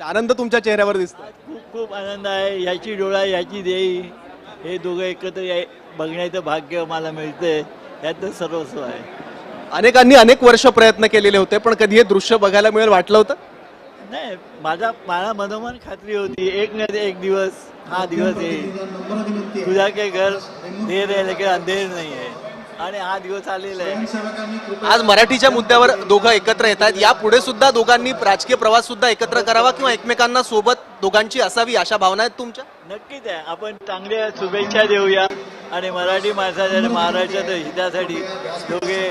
आनंद तुमच्या चेहऱ्यावर दिसतो खूप खूप आनंद आहे. याची डोळा याची देई हे दोघं एकत्र या बघण्याचं भाग्य मला मिळतंय. यातच सर्वस्व आहे. अनेकांनी अनेक वर्ष प्रयत्न केलेले होते पण कधी हे दृश्य बघायला मिळेल वाटलं होतं? नाही माझा मला मनोमन खात्री होती एक न एक दिवस हा दिवस येईल. तुझा काही घर देर आहे लेकिन अंधेर नाही आहे. आणि हा दिवस आलेला आहे. आज मराठीच्या मुद्द्यावर दोघं एकत्र येत आहेत यापुढे सुद्धा दोघांनी राजकीय प्रवास सुद्धा एकत्र करावा किंवा एकमेकांना सोबत दोघांची असावी अशा भावना आहेत तुमच्या? नक्कीच आहे. आपण चांगल्या शुभेच्छा देऊया. आणि मराठी माणसाच्या आणि महाराष्ट्राच्या हितासाठी दोघे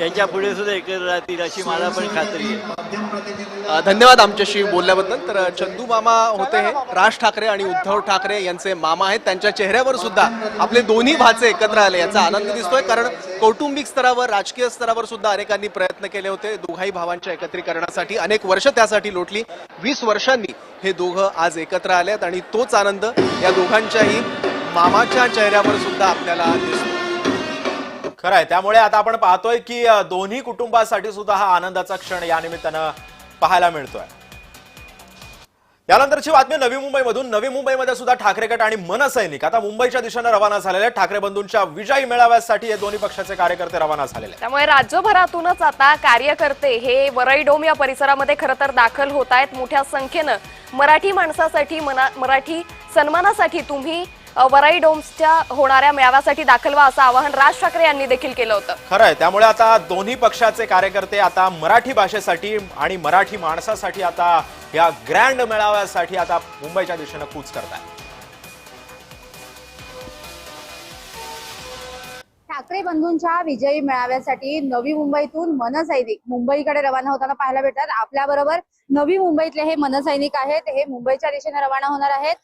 यांच्या पुढे सुद्धा एकत्र राहतील अशी मला पण खात्री आहे. धन्यवाद आमच्याशी बोलल्याबद्दल. तर चंदू मामा होते हे राज ठाकरे आणि उद्धव ठाकरे यांचे मामा आहेत. त्यांच्या चेहऱ्यावर सुद्धा आपले दोन्ही भाचे एकत्र आले याचा आनंद दिसतोय. कारण कौटुंबिक स्तरावर राजकीय स्तरावर सुद्धा अनेकांनी प्रयत्न केले होते दोघाही भावांच्या एकत्रीकरणासाठी. अनेक वर्ष त्यासाठी लोटली. वीस वर्षांनी हे दोघं आज एकत्र आल्यात आणि तोच आनंद या दोघांच्याही मामाच्या चेहऱ्यावर सुद्धा आपल्याला दिसतो खरं आहे त्यामुळे आता आपण पाहतोय की दोन्ही कुटुंबासाठी सुद्धा हा आनंदाचा क्षण या निमित्तानं पाहायला मिळतोय यानंतरची बातमी नवी मुंबईमधून नवी मुंबईमध्ये सुद्धा ठाकरे गट आणि मनसैनिक आता मुंबईच्या दिशेनं रवाना झालेले आहेत. ठाकरे बंधूंच्या विजयी मेळाव्यासाठी हे दोन्ही पक्षाचे कार्यकर्ते रवाना झालेले. त्यामुळे राज्यभरातूनच आता कार्यकर्ते हे वरईडोम या परिसरामध्ये खरं तर दाखल होत आहेत मोठ्या संख्येनं मराठी माणसासाठी मना- मराठी सन्मानासाठी तुम्ही वराई डोम्सच्या होणाऱ्या मेळाव्यासाठी दाखल व्हा असं आवाहन राज ठाकरे यांनी देखील केलं होतं. खरं आहे त्यामुळे आता दोन्ही पक्षाचे कार्यकर्ते आता मराठी भाषेसाठी आणि मराठी माणसासाठी आता या ग्रँड मेळाव्यासाठी आता मुंबईच्या दिशेनं कूच करतात ठाकरे बंधूंच्या विजयी मेळाव्यासाठी नवी मुंबईतून मनसैनिक. मुंबईकडे रवाना होताना पाहायला भेटतात. आपल्या बरोबर नवी मुंबईतले हे मनसैनिक आहेत. हे मुंबईच्या दिशेने रवाना होणार आहेत.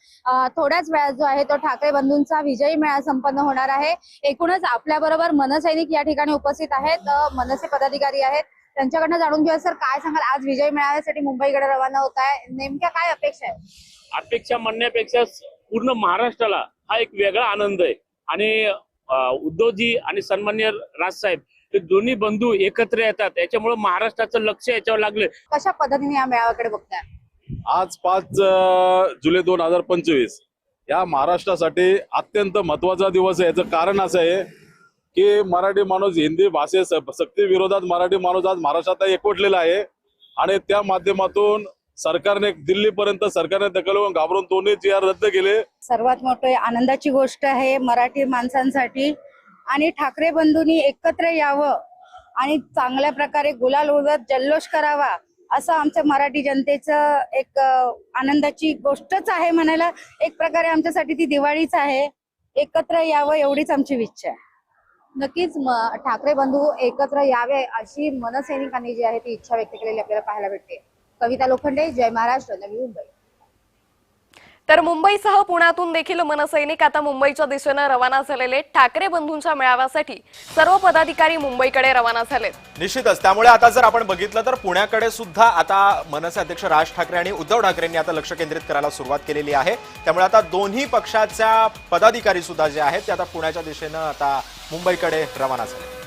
थोड्याच वेळात जो आहे तो ठाकरे बंधूंचा विजयी मेळा संपन्न होणार आहे. एकूणच आपल्या बरोबर मनसैनिक या ठिकाणी उपस्थित आहेत. मनसे पदाधिकारी आहेत. त्यांच्याकडनं जाणून घेऊया सर काय सांगाल? आज विजय मेळाव्यासाठी मुंबईकडे रवाना होत आहे. नेमक्या काय अपेक्षा आहे? अपेक्षा म्हणण्यापेक्षा पूर्ण महाराष्ट्राला हा एक वेगळा आनंद आहे. आणि उद्धवजी आणि सन्मान्य राजसाहेब हे दोन्ही बंधू एकत्र येतात. याच्यामुळे महाराष्ट्राचं लक्ष याच्यावर लागलं. कशा पद्धतीने या मेळाव्याकडे बघताय? आज पाच जुलै दोन हजार पंचवीस. या महाराष्ट्रासाठी अत्यंत महत्त्वाचा दिवस आहे. याचं कारण असं आहे की मराठी माणूस हिंदी भाषे सक्ती विरोधात मराठी माणूस आज महाराष्ट्रात एकवटलेला आहे. आणि त्या माध्यमातून सरकारने दिल्लीपर्यंत सरकारने दखल होऊन घाबरून दोन्ही जी आर रद्द केले. सर्वात मोठी आनंदाची गोष्ट आहे मराठी माणसांसाठी. आणि ठाकरे बंधूंनी एकत्र यावं आणि चांगल्या प्रकारे गुलाल उडवत जल्लोष करावा असं आमच्या मराठी जनतेचं एक आनंदाची गोष्टच आहे म्हणायला एक प्रकारे आमच्यासाठी ती दिवाळीच आहे. एकत्र यावं एवढीच आमची इच्छा आहे. नक्कीच ठाकरे बंधू एकत्र यावे अशी मनसैनिकांनी जी आहे ती इच्छा व्यक्त केलेली आपल्याला पाहायला भेटते. कविता लोखंडे जय महाराष्ट्र नवी मुंबई. तर मुंबईसह पुण्यातून देखील मनसैनिक आता मुंबईच्या दिशेनं रवाना झालेले ठाकरे बंधूंच्या मेळाव्यासाठी सर्व पदाधिकारी मुंबईकडे रवाना झालेत. निश्चितच. त्यामुळे आता जर आपण बघितलं तर पुण्याकडे सुद्धा आता मनसे अध्यक्ष राज ठाकरे आणि उद्धव ठाकरेंनी आता लक्ष केंद्रित करायला सुरुवात केलेली आहे. त्यामुळे आता दोन्ही पक्षाच्या पदाधिकारी सुद्धा जे आहेत ते आता पुण्याच्या दिशेनं आता मुंबईकडे रवाना झाले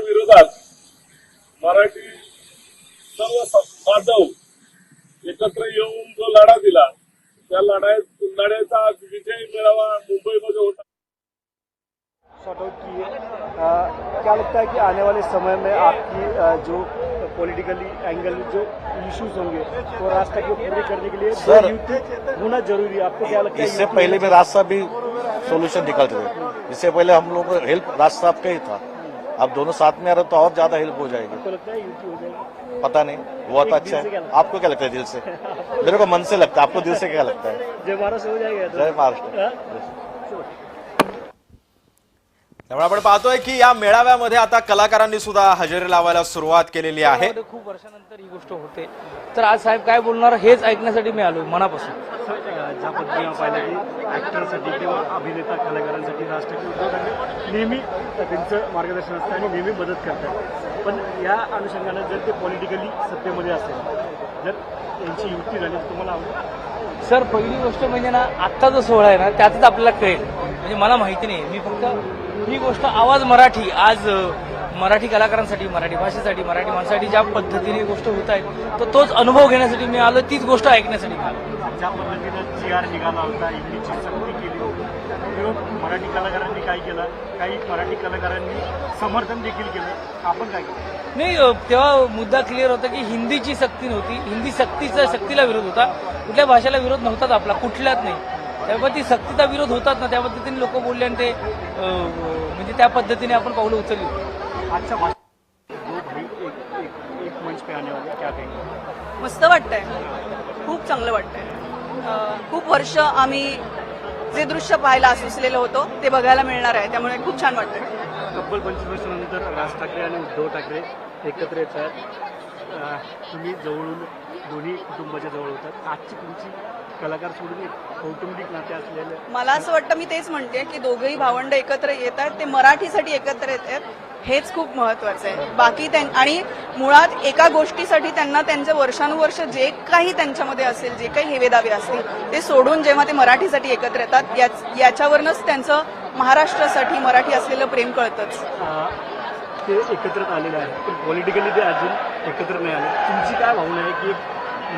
विरोधात मराठी सर्व बांधव एकत्र येऊन जो लढा दिला त्या लढाईत लढाईचा आज विजय मिळावा मुंबईमध्ये होता है क्या लगता है कि आने वाले समय में आपकी जो पॉलिटिकली एंगल जो इश्यूज़ होंगे वो रास्ता को पूरे करने के लिए सर, युति होना ज़रूरी है। आपको क्या लगता है इससे पहले भी रास्ता भी सोल्यूशन निकालते थे। इससे पहले हम लोग हेल्प रास्ता आपका ही था। अब दोनों साथ में आ रहे तो और ज्यादा हेल्प हो जाएगी। आपको लगता है युति हो जाएगी? पता नहीं हुआ तो अच्छा है। आपको क्या लगता है दिल से? मेरे को मन से लगता है आपको दिल से क्या लगता है? जय महाराष्ट्र हो जाएगा तो? जय महाराष्ट्र। हाँ? त्यामुळे आपण पाहतोय की या मेळाव्यामध्ये आता कलाकारांनी सुद्धा हजेरी लावायला सुरुवात केलेली आहे. मध्ये खूप वर्षानंतर ही गोष्ट होते. तर आज साहेब काय बोलणार हेच ऐकण्यासाठी मी आलो मनापासून. अ, पाहिलं की ऍक्टरसाठी किंवा अभिनेता कलाकारांसाठी राष्ट्रीय ठाकरे नेहमी त्यांचं मार्गदर्शन असतं आणि नेहमी मदत करतात. पण या अनुषंगानं जर ते पॉलिटिकली सत्तेमध्ये असेल जर त्यांची युक्ती झाली तर तुम्हाला आवडेल? सर पहिली गोष्ट म्हणजे ना आत्ता जो सोहळा आहे ना त्यातच आपल्याला कळेल. म्हणजे मला माहिती नाही मी फक्त ही गोष्ट आवाज मराठी आज मराठी कलाकारांसाठी मराठी भाषेसाठी मराठी माणसासाठी ज्या पद्धतीने गोष्ट होत आहेत तर तोच अनुभव घेण्यासाठी मी आलो तीच गोष्ट ऐकण्यासाठी ज्या पद्धतीनं जी आर निघाला होता हिंदीची सक्ती केली विरोध मराठी कलाकारांनी काय केला? काही मराठी कलाकारांनी समर्थन देखील केलं. आपण काय केलं? नाही तेव्हा मुद्दा क्लिअर होता की हिंदीची सक्ती नव्हती. हिंदी सक्तीचा सक्तीला विरोध होता. कुठल्या भाषेला विरोध नव्हताच आपला कुठल्याच नाही. त्यामुळे ती सक्तीचा विरोध होतात ना त्या पद्धतीने लोक बोलले आणि ते म्हणजे त्या पद्धतीने आपण पावलं उचलली. आजच्या मस्त वाटतंय. खूप चांगलं वाटतंय. खूप वर्ष आम्ही जे दृश्य पाहायला असलेलं होतो ते बघायला मिळणार आहे. त्यामुळे खूप छान वाटतंय. तब्बल पंचवीस वर्षानंतर राज ठाकरे आणि उद्धव ठाकरे एकत्र येत आहेत. अं, तुम्ही जवळून दोन्ही कुटुंबाच्या जवळ होतात. आजची तुमची कलाकार सोडून कौटुंबिक नाते असलेले. मला असं वाटतं मी तेच म्हणते की दोघंही भावंड एकत्र येत आहेत ते मराठीसाठी एकत्र येत आहेत हेच खूप महत्वाचं आहे. बाकी त्यां आणि मुळात एका गोष्टीसाठी त्यांना त्यांचं वर्षानुवर्ष जे काही त्यांच्यामध्ये असेल जे काही हेवेदावे असतील ते सोडून जेव्हा ते मराठीसाठी एकत्र येतात याच याच्यावरनच त्यांचं महाराष्ट्रासाठी मराठी असलेलं प्रेम कळतंच. ते एकत्रित आलेले आहेत. पण पॉलिटिकली ते अजून एकत्र नाही आले. तुमची काय भावना आहे की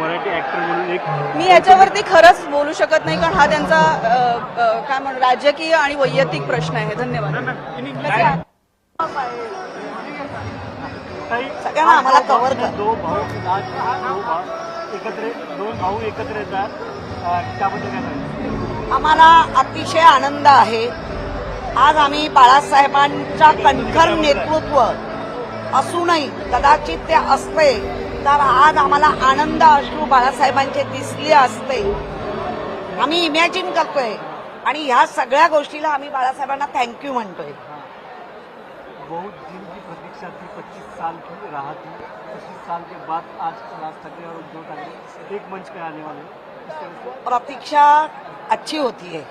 मराठी ऍक्टर म्हणून एक मी याच्यावरती खरंच बोलू शकत नाही कारण हा त्यांचा अ, अ, काय म्हणू राजकीय आणि वैयक्तिक प्रश्न आहे. धन्यवाद. सगळ्यांना आम्हाला cover कर. दो भाऊ आज दो भाऊ एकत्र दोन भाऊ एकत्र येतात. अं, त्याबद्दल काय सांगाल? आम्हाला अतिशय आनंद आहे. आज आम्ही बाळासाहेबांच्या कणखर नेतृत्व असूनही कदाचित ते असते तर आज आम्हाला आनंद अश्रू बाळासाहेबांचे दिसले असते. आम्ही इमॅजिन करतोय. आणि ह्या सगळ्या गोष्टीला आम्ही बाळासाहेबांना थँक्यू म्हणतोय. बहुत दिन की प्रतीक्षा थी पच्चीस साल की राह थी. पच्चीस साल के बाद आज राज ठाकरे और उद्धव ठाकरे एक मंच पे आने वाले प्रतीक्षा अच्छी होती है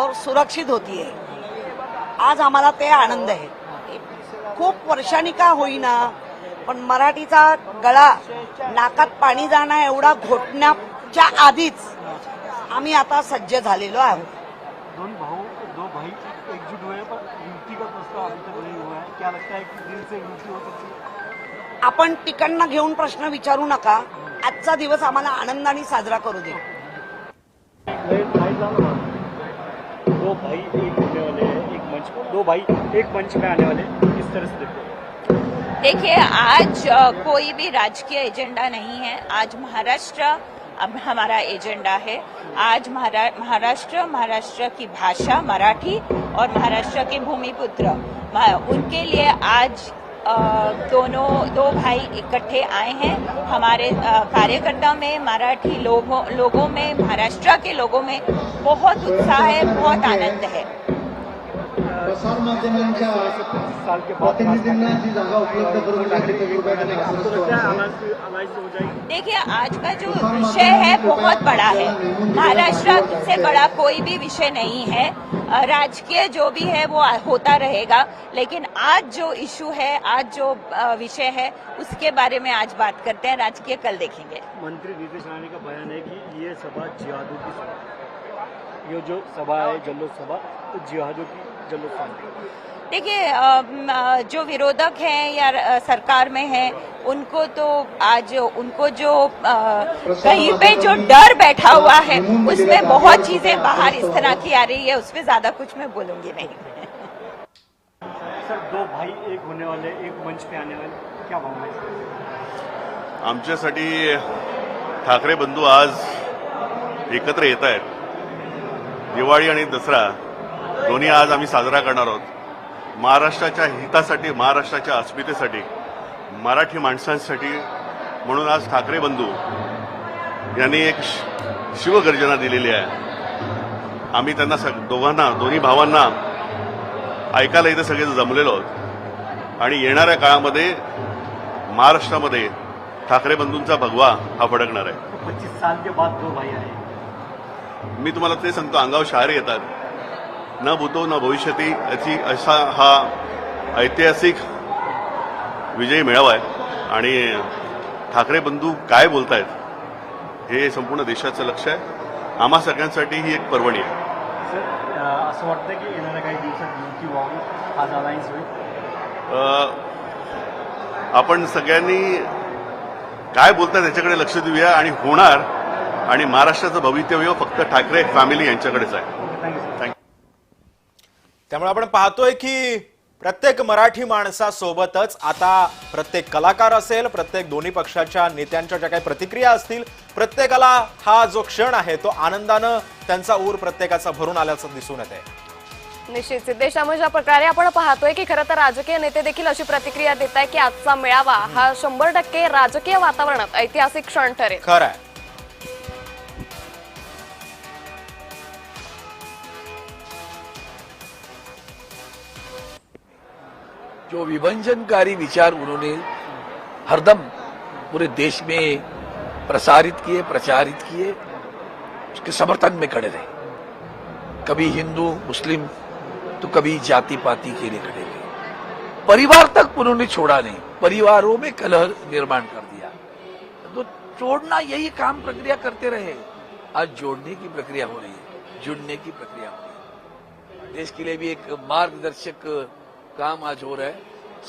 और सुरक्षित होती है। आज आम्हाला ते आनंद आहे. खूप वर्षांनी का होईना पण मराठीचा गळा नाकात पाणी जाणं एवढा घोटण्याच्या आधीच आम्ही आता सज्ज झालेलो आहोत. दोन भाऊ दो भाई एकजुट हुए पर युति का प्रस्ताव अभी तक नहीं हुआ है। क्या लगता है कि दिल से युति हो सकती है? आपण तिकडनं घेऊन प्रश्न विचारू नका. आजचा दिवस आम्हाला आनंदाने साजरा करू दे. दो भाई एक होने वाले हैं एक मंच दो भाई एक मंच पे आने वाले। किस तरह से देखते हैं देखिए आज कोई भी राजकीय एजेंडा नहीं है। आज महाराष्ट्र अब हमारा एजेंडा है। आज महारा, महाराष्ट्र महाराष्ट्र की भाषा मराठी और महाराष्ट्र के भूमिपुत्र। उनके लिए आज दोनों दो भाई इकट्ठे आए हैं। हमारे कार्यकर्ता में मराठी लोगों लोगों में महाराष्ट्र के लोगों में बहुत उत्साह है बहुत आनंद है। पच्चीस साल के बाद आपको लगता है अलायंस हो जाएगी देखिए, आज का जो विषय है, बहुत बड़ा है। महाराष्ट्र से बड़ा कोई भी विषय नहीं है। राजकीय जो भी है, वो होता रहेगा। लेकिन आज जो इशू है, आज जो विषय है, उसके बारे में आज बात करते हैं। राजकीय कल देखेंगे। मंत्री नीतीश राणे का बयान है कि ये सभा जिहादों की सभा ये जो सभा है, जल्लोष सभा तो जिहादों की जल्लोष सभा देखिए जो विरोधक हैं या सरकार में हैं उनको तो आज उनको जो कहीं पे जो डर बैठा हुआ है उसमें बहुत चीजें बाहर इस तरह की आ रही है उसमें ज्यादा कुछ मैं बोलूंगी नहीं। सर दो भाई एक होने वाले एक मंच पे आने वाले क्या भावना है? आमच्यासाठी ठाकरे बंधू आज एकत्र येत आहेत. दिवाळी आणि दसरा दोन्ही आज आम्ही साजरा करणार आहोत. महाराष्ट्राच्या हितासाठी महाराष्ट्राच्या अस्मितेसाठी मराठी माणसांसाठी म्हणून आज ठाकरे बंधू यांनी एक शिवगर्जना दिलेली आहे. आम्ही त्यांना सग दोघांना दोन्ही भावांना ऐकायला इथे सगळे जमलेलो आहोत. आणि येणाऱ्या काळामध्ये महाराष्ट्रामध्ये ठाकरे बंधूंचा भगवा हा फडकणार आहे. मी तुम्हाला ते सांगतो अंगावर शहारे येतात. न भूतो न भविष्यती याची असा हा ऐतिहासिक विजयी मेळावा आहे. आणि ठाकरे बंधू काय बोलतायत हे संपूर्ण देशाचं लक्ष आहे. आम्हा सगळ्यांसाठी ही एक पर्वणी आहे. असं वाटतं की येणाऱ्या काही दिवसात युती व्हावी आज अलायन्स होईल? अ, आपण सगळ्यांनी काय बोलतात याच्याकडे लक्ष देऊया. आणि होणार आणि महाराष्ट्राचं भवितव्य फक्त ठाकरे फॅमिली यांच्याकडेच आहे. त्यामुळे आपण पाहतोय की प्रत्येक मराठी माणसासोबतच आता प्रत्येक कलाकार असेल प्रत्येक दोन्ही पक्षाच्या नेत्यांच्या ज्या काही प्रतिक्रिया असतील प्रत्येकाला हा जो क्षण आहे तो आनंदानं त्यांचा ऊर प्रत्येकाचा भरून आल्याचं दिसून येत आहे निश्चित सिद्धेश ज्या प्रकारे आपण पाहतोय की खरं तर राजकीय नेते देखील अशी प्रतिक्रिया देत आहे की आजचा मेळावा हा शंभर टक्के राजकीय वातावरणात ऐतिहासिक क्षण ठरेल. खरं आहे जो विभंजनकारी विचार उन्होंने हरदम पूरे देश में प्रसारित किए, प्रचारित किए, उसके समर्थन में खड़े रहे। कभी हिंदू, मुस्लिम तो कभी जाति पाति के लिए खड़े रहे। परिवार तक उन्होंने छोड़ा नहीं। परिवारों में कलह निर्माण कर दिया। तो जोड़ना यही काम प्रक्रिया करते रहे। आज जोड़ने की प्रक्रिया हो रही है। जुड़ने की प्रक्रिया हो रही है। देश के लिए भी एक मार्गदर्शक काम आज हो रहा है।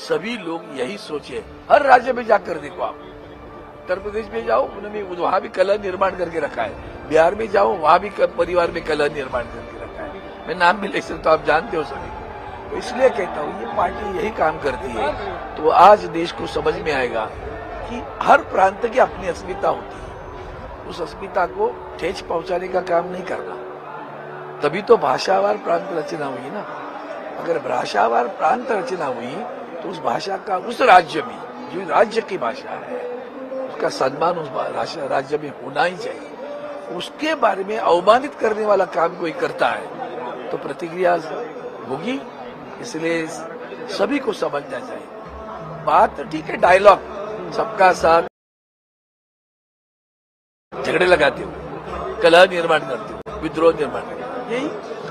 सभी लोग यही सोचे। हर राज्य में जाकर देखो आप। उत्तर प्रदेश में जाओ, उन्होंने वहाँ भी कलह निर्माण करके रखा है। बिहार में जाओ, वहाँ भी परिवार में कलह निर्माण करके रखा है। मैं नाम भी ले सकता हूँ, आप जानते हो सभी। तो इसलिए कहता हूँ, ये पार्टी यही काम करती है। तो आज देश को समझ में आएगा कि हर प्रांत की अपनी अस्मिता होती है। उस अस्मिता को ठेच पहुँचाने का काम नहीं करना। तभी तो भाषावार प्रांत रचना हुई ना। अगर भाषावार प्रांत रचना हुई तो उस भाषा का उस राज्य में, जो राज्य की भाषा है, उसका सम्मान उस भा- राष्ट्र- राज्य में होना ही चाहिए। उसके बारे में अवमानित करने वाला काम कोई करता है तो प्रतिक्रिया होगी, इसलिए सभी को समझना चाहिए। बात तो ठीक है डायलॉग सबका साथ। झगड़े लगाते हो, कलह निर्माण करते हो, विद्रोह निर्माण करते हो, यही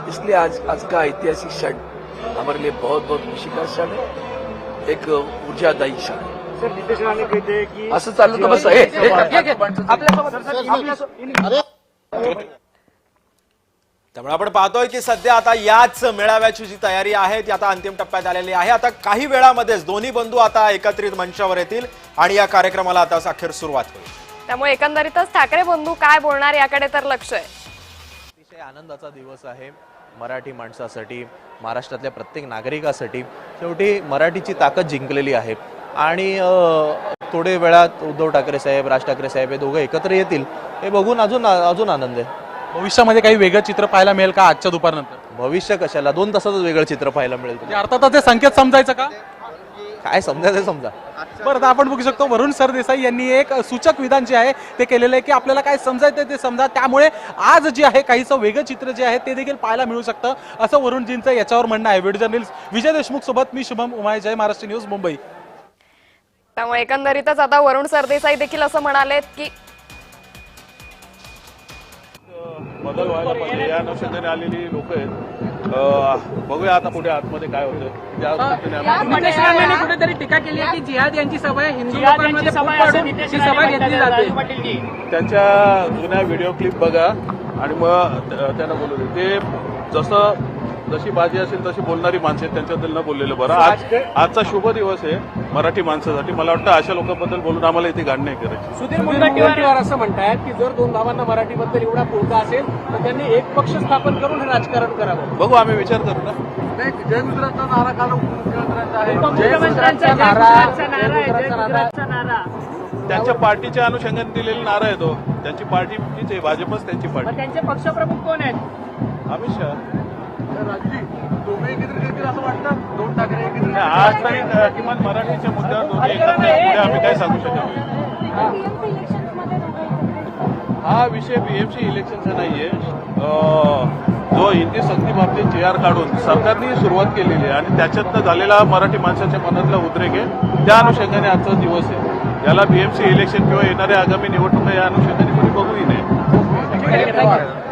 इसलिए आज आज का ऐतिहासिक क्षण। हमारे लिए बहुत बहुत खुशी का क्षण है। एक ऊर्जादायी क्षण है। असं चाललं तर बस त्यामुळे आपण पाहतोय की सध्या आता याच मेळाव्याची जी तयारी आहे ती आता अंतिम टप्प्यात आलेली आहे. आता काही वेळामध्येच दोन्ही बंधू आता एकत्रित मंचावर येतील आणि या कार्यक्रमाला आता अखेर सुरुवात होईल. त्यामुळे एकंदरीतच ठाकरे बंधू काय बोलणार याकडे तर लक्ष आहे. अतिशय आनंदाचा दिवस आहे. मराठी माणसासाठी महाराष्ट्रातल्या प्रत्येक नागरिकासाठी शेवटी मराठीची ताकद जिंकलेली आहे. आणि थोडे वेळात उद्धव ठाकरे साहेब राज ठाकरे साहेब हे दोघं एकत्र येतील. हे बघून अजून अजून आनंद आहे. भविष्यामध्ये काही वेगळं चित्र पाहायला मिळेल का आजच्या दुपारनंतर? भविष्य कशाला? दोन तासातच वेगळं चित्र पाहायला मिळेल म्हणजे अर्थातच ते संकेत समजायचं का? काय समजायचं समजा. बरं आता आपण बघू शकतो वरुण सरदेसाई यांनी एक सूचक विधान जे आहे ते केलेलं आहे की आपल्याला काय समजायचं ते समजा. त्यामुळे आज जे आहे काहीसं वेगळं चित्र जे आहे ते देखील पाहायला मिळू शकतं. असं वरुणजींचं याच्यावर म्हणणं आहे. व्हिडिओ जर्नलिस्ट विजय देशमुख सोबत मी शुभम उमाय. जय महाराष्ट्र न्यूज मुंबई. त्यामुळे एकंदरीतच आता वरुण सरदेसाई देखील असं म्हणालेत की बदल व्हायला पाहिजे. या अनुषंगाने आलेली लोक आहेत. बघूया आता पुढे आतमध्ये काय होतं नितेश राणेंनी कुठेतरी टीका केली आहे की जिहाद यांची सभा आहे हिंदू लोकांमध्ये सभा घेतली जाते. त्यांच्या जुन्या व्हिडिओ क्लिप बघा आणि मग त्यांना बोलू दे. ते जसं जशी बाजी असेल तशी बोलणारी माणसं आहेत त्यांच्याबद्दल न बोललेलं बरं. आज आजचा शुभ दिवस आहे मराठी माणसासाठी. मला वाटतं अशा लोकांबद्दल बोलून आम्हाला इथे गाणी नाही करायची. सुधीर मुनगंटीवार असं म्हणतात की जर दोन भावांना मराठीबद्दल एवढा पुळका असेल तर त्यांनी एक पक्ष स्थापन करून हे राजकारण करावं. बघू आम्ही विचार करू ना. जय गुजरातचा नारा त्यांच्या पार्टीच्या अनुषंगाने दिलेला नारा आहे तो. त्यांची पार्टी तीच आहे भाजपच त्यांची पार्टी. त्यांचे पक्षप्रमुख कोण आहेत? अमित शहा. आज तरी अ, किमान मराठीच्या मुद्द्यावर दोन्ही एकत्र आहेत. पुढे आम्ही काय सांगू शकत नाही. हा. विषय बीएमसी इलेक्शनचा नाहीये. जो हिंदी सक्ती बाबतीत जी आर काढून सरकारने सुरुवात केलेली आहे आणि त्याच्यातनं झालेला मराठी माणसाच्या मनातला उद्रेक आहे त्या अनुषंगाने आजचा दिवस आहे. याला बीएमसी इलेक्शन किंवा येणाऱ्या आगामी निवडणुका या अनुषंगाने कोणी बघूही नये.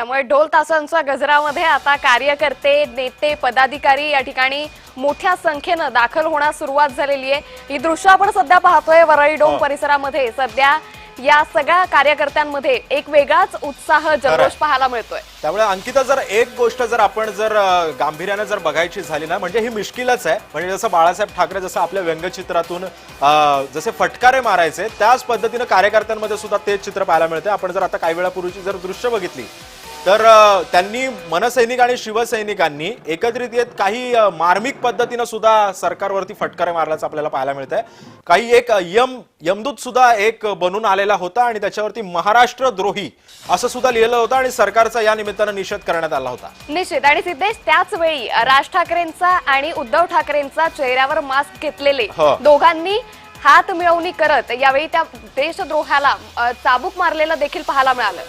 त्यामुळे ढोल तासांच्या गजरामध्ये आता कार्यकर्ते नेते पदाधिकारी या ठिकाणी मोठ्या संख्येनं दाखल होण्यास सुरुवात झालेली आहे. ही दृश्य आपण सध्या पाहतोय वरळी डोम परिसरामध्ये. सध्या या सगळ्या कार्यकर्त्यांमध्ये एक वेगळाच उत्साह जल्लोष पाहायला मिळतोय. त्यामुळे अंकिता जर एक गोष्ट जर आपण जर गांभीर्याने जर बघायची झाली ना म्हणजे ही मिश्किलच आहे. म्हणजे जसं बाळासाहेब ठाकरे जसं आपल्या व्यंगचित्रातून जसे फटकारे मारायचे त्याच पद्धतीनं कार्यकर्त्यांमध्ये सुद्धा तेच चित्र पाहायला मिळते आपण जर आता काही वेळापूर्वीची जर दृश्य बघितली तर त्यांनी मनसैनिक आणि शिवसैनिकांनी एकत्रित येत काही मार्मिक पद्धतीनं सुद्धा सरकारवरती फटकारे मारल्याचं आपल्याला पाहायला मिळत आहे काही एक यम यमदूत सुद्धा एक बनून आलेला होता आणि त्याच्यावरती महाराष्ट्र द्रोही असं सुद्धा लिहिलं होतं आणि सरकारचा या निमित्तानं निषेध करण्यात आला होता. निश्चित आणि सिद्धेश त्याच वेळी राज ठाकरेंचा आणि उद्धव ठाकरेंचा चेहऱ्यावर मास्क घेतलेले हो. दोघांनी हात मिळवणी करत यावेळी त्या देशद्रोहाला चाबूक मारलेलं देखील पाहायला मिळालं.